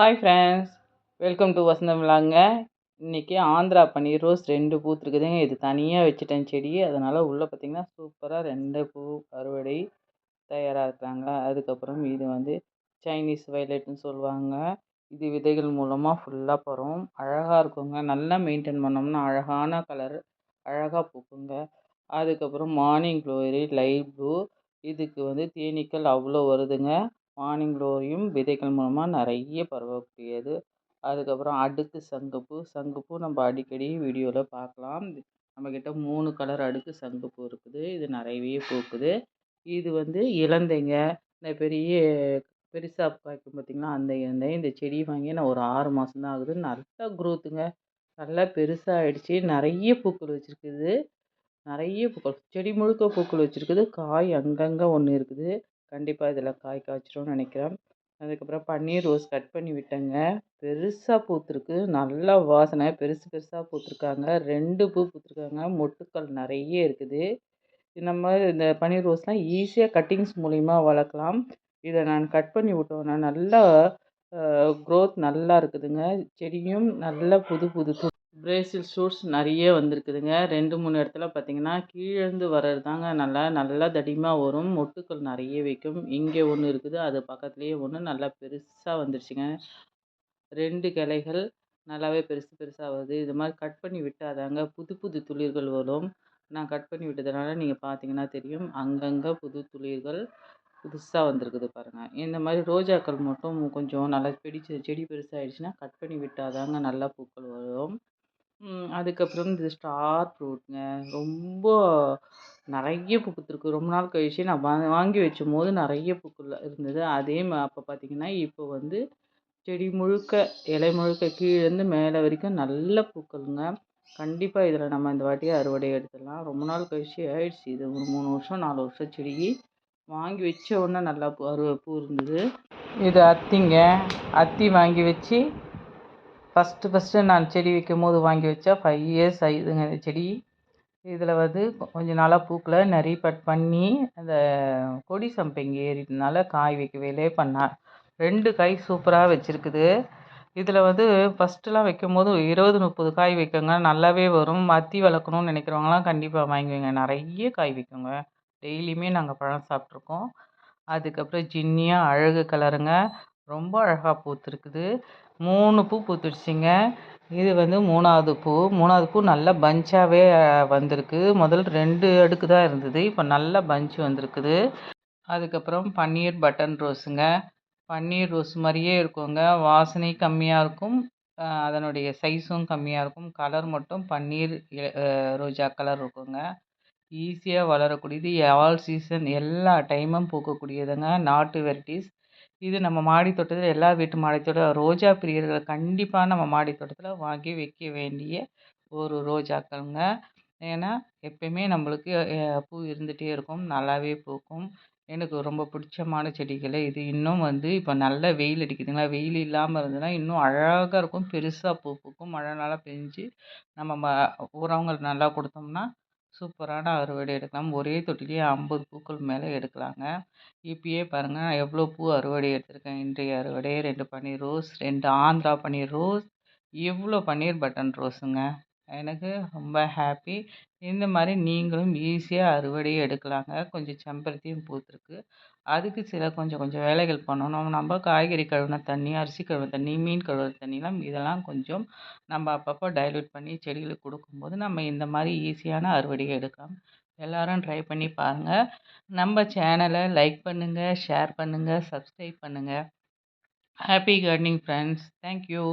Hi friends welcome to Vasantham விழாங்க இன்றைக்கி ஆந்திரா பன்னீர் rose ரெண்டு பூத்துருக்குதுங்க. இது தனியாக வச்சுட்டேன் செடி. அதனால் உள்ளே பார்த்திங்கன்னா சூப்பராக ரெண்டு பூ அறுவடை தயாராக இருக்கிறாங்க அதுக்கப்புறம் இது வந்து சைனீஸ் வயலட்னு சொல்லுவாங்க. இது விதைகள் மூலமாக ஃபுல்லாக பரவும் அழகாக இருக்குங்க. நல்லா மெயின்டைன் பண்ணோம்னா அழகான கலர் அழகாக பூக்குங்க. அதுக்கப்புறம் மார்னிங் க்ளோரி லைட் ப்ளூ இதுக்கு வந்து தேனீக்கள் அவ்வளோ வருதுங்க. மார்னிங் க்ளோரியும் விதைகள் மூலமாக நிறைய பரவக்கூடியது. அதுக்கப்புறம் அடுக்கு சங்குப்பூ. சங்குப்பூ நம்ம அடிக்கடி வீடியோவில் பார்க்கலாம். நம்மக்கிட்ட மூணு கலர் அடுக்கு சங்குப்பூ இருக்குது. இது நிறையவே பூக்குது. இது வந்து இலந்தைங்க. இந்த பெரிய பெருசாக காய்க்கும் பார்த்திங்கன்னா அந்த இலந்தை இந்த செடி வாங்கி நான் ஒரு ஆறு மாதம் தான் ஆகுது. நல்லா குரோத்துங்க நல்லா பெருசாகிடுச்சு நிறைய பூக்கள் வச்சுருக்குது. நிறைய பூக்கள். செடி முழுக்க பூக்கள் வச்சுருக்குது. காய் அங்கங்கே ஒன்று இருக்குது. கண்டிப்பாக இதில் காய் காய்ச்சிரும்னு நினைக்கிறேன். அதுக்கப்புறம் பன்னீர் ரோஸ் கட் பண்ணி விட்டேங்க. பெருசாக பூத்துருக்கு. நல்லா வாசனை. பெருசு பெருசாக பூத்துருக்காங்க. ரெண்டு பூ பூத்துருக்காங்க. மொட்டுக்கள் நிறைய இருக்குது. இந்த மாதிரி இந்த பன்னீர் ரோஸ்லாம் ஈஸியாக கட்டிங்ஸ் மூலிமா வளர்க்கலாம். இதை நான் கட் பண்ணி விட்டோன்னா நல்லா க்ரோத் நல்லா இருக்குதுங்க. செடியும் நல்லா புது புது பிரேசில் ஷூட்ஸ் நிறைய வந்திருக்குதுங்க. ரெண்டு மூணு இடத்துல பார்த்தீங்கன்னா கீழேருந்து வர்றது தாங்க நல்லா நல்லா தடிமாக வரும். மொட்டுக்கள் நிறைய வைக்கும். இங்கே ஒன்று இருக்குது. அது பக்கத்துலேயே ஒன்று நல்லா பெருசாக வந்துருச்சுங்க. ரெண்டு கிளைகள் நல்லாவே பெருசு பெருசாக வருது. இது மாதிரி கட் பண்ணி விட்டால் தாங்க புது புது துளிர்கள் வரும். நான் கட் பண்ணி விட்டதுனால நீங்கள் பார்த்தீங்கன்னா தெரியும். அங்கங்கே புது துளிர்கள் புதுசாக வந்திருக்குது பாருங்கள் இந்த மாதிரி ரோஜாக்கள் மட்டும் கொஞ்சம் நல்லா செடி செடி பெருசாகிடுச்சுன்னா கட் பண்ணி விட்டால் தாங்க நல்லா பூக்கள் வரும். அதுக்கப்புறம் இந்த ஸ்டார் ஃப்ரூட்ங்க. ரொம்ப நிறைய பூ ரொம்ப நாள் கழிச்சு நான் வா வாங்கி வச்சும்போது நிறைய பூக்கள் இருந்தது. அதே மா அப்போ பார்த்தீங்கன்னா இப்போ வந்து செடி முழுக்க இலை முழுக்க கீழேருந்து மேலே வரைக்கும் நல்ல பூக்கள்ங்க. கண்டிப்பாக இதில் நம்ம இந்த வாட்டி அறுவடை எடுத்துடலாம். ரொம்ப நாள் கழிச்சு ஆயிடுச்சு. இது ஒரு மூணு வருஷம் நாலு வருஷம் செடி வாங்கி வச்ச உடனே நல்லா பூ அறுவ பூ இருந்தது. இது அத்திங்க. அத்தி வாங்கி வச்சு ஃபஸ்ட்டு ஃபஸ்ட்டு நான் செடி வைக்கும் போது வாங்கி வச்சா ஃபைவ் இயர்ஸ் ஆகிடுதுங்க இந்த செடி. இதில் வந்து கொஞ்சம் நாளாக பூக்களை நிறைய பட் பண்ணி அந்த கொடி சம்பங்கி ஏறிட்டனால காய் வைக்கவே பண்ணார் ரெண்டு காய் சூப்பராக வச்சுருக்குது. இதில் வந்து ஃபஸ்ட்டுலாம் வைக்கும் போது இருபது முப்பது காய் வைக்கோங்க. நல்லாவே வரும். மத்தி வளர்க்கணும்னு நினைக்கிறவங்களாம் கண்டிப்பாக வாங்குவீங்க நிறைய காய் வைக்குங்க. டெய்லியுமே நாங்கள் பழம் சாப்பிட்ருக்கோம் அதுக்கப்புறம் ஜின்னியாக அழகு கலருங்க. ரொம்ப அழகாக பூத்துருக்குது. மூணு பூ பூத்துடுச்சிங்க. இது வந்து மூணாவது பூ. மூணாவது பூ நல்ல பஞ்சாகவே வந்திருக்கு. முதல் ரெண்டு அடுக்கு தான் இருந்தது. இப்போ நல்ல பஞ்ச் வந்திருக்குது. அதுக்கப்புறம் பன்னீர் பட்டன் ரோஸுங்க. பன்னீர் ரோஸ் மாதிரியே இருக்குங்க. வாசனை கம்மியாக இருக்கும். அதனுடைய சைஸும் கம்மியாக இருக்கும். கலர் மட்டும் பன்னீர் ரோஜா கலர் இருக்குங்க. ஈஸியாக வளரக்கூடியது. ஆல் சீசன் எல்லா டைமும் பூக்கக்கூடியதுங்க. நாட்டு வெரைட்டிஸ். இது நம்ம மாடி தோட்டத்தில் எல்லா வீட்டு மாடி தோட்டம் ரோஜா பிரியர்கள் கண்டிப்பாக நம்ம மாடி தோட்டத்தில் வாங்கி வைக்க வேண்டிய ஒரு ரோஜாக்கள்ங்க. ஏன்னா எப்பயுமே நம்மளுக்கு பூ இருந்துகிட்டே இருக்கும். நல்லாவே பூக்கும். எனக்கு ரொம்ப பிடிச்சமான செடிகள் இது. இன்னும் வந்து இப்போ நல்ல வெயில் அடிக்குதுங்களா? வெயில் இல்லாமல் இருந்ததுன்னா இன்னும் அழகாக இருக்கும். பெருசாக பூ பூக்கும். மழை நல்லா பெஞ்சு நம்ம ம உரங்கள் நல்லா கொடுத்தோம்னா சூப்பரான அறுவடை எடுக்கலாம். ஒரே தொட்டிலேயே ஐம்பது பூக்கள் மேலே எடுக்கலாங்க. இப்போயே பாருங்கள் எவ்வளோ பூ அறுவடை எடுத்திருக்கேன். இன்றைய அறுவடை ரெண்டு பன்னீர் ரோஸ் ரெண்டு ஆந்திரா பன்னீர் ரோஸ் இவ்வளோ பன்னீர் பட்டன் ரோஸுங்க. எனக்கு ரொம்ப ஹாப்பி இந்த மாதிரி நீங்களும் ஈஸியாக அறுவடை எடுக்கலாங்க. கொஞ்சம் செம்பருத்தியும் பூத்துருக்கு. அதுக்கு சில கொஞ்சம் கொஞ்சம் வேலைகள் பண்ணணும். நம்ம காய்கறி கழுவின தண்ணி அரிசி கழுவின தண்ணி மீன் கழுவுற தண்ணிலாம் இதெல்லாம் கொஞ்சம் நம்ம அப்பப்போ டைல்யூட் பண்ணி செடிகளுக்கு கொடுக்கும்போது நம்ம இந்த மாதிரி ஈஸியான அறுவடையை எடுக்கலாம். எல்லோரும் ட்ரை பண்ணி பாருங்கள் நம்ம சேனலை லைக் பண்ணுங்கள் ஷேர் பண்ணுங்கள் சப்ஸ்கிரைப் பண்ணுங்கள் ஹாப்பி கார்டனிங் ஃப்ரெண்ட்ஸ் தேங்க்யூ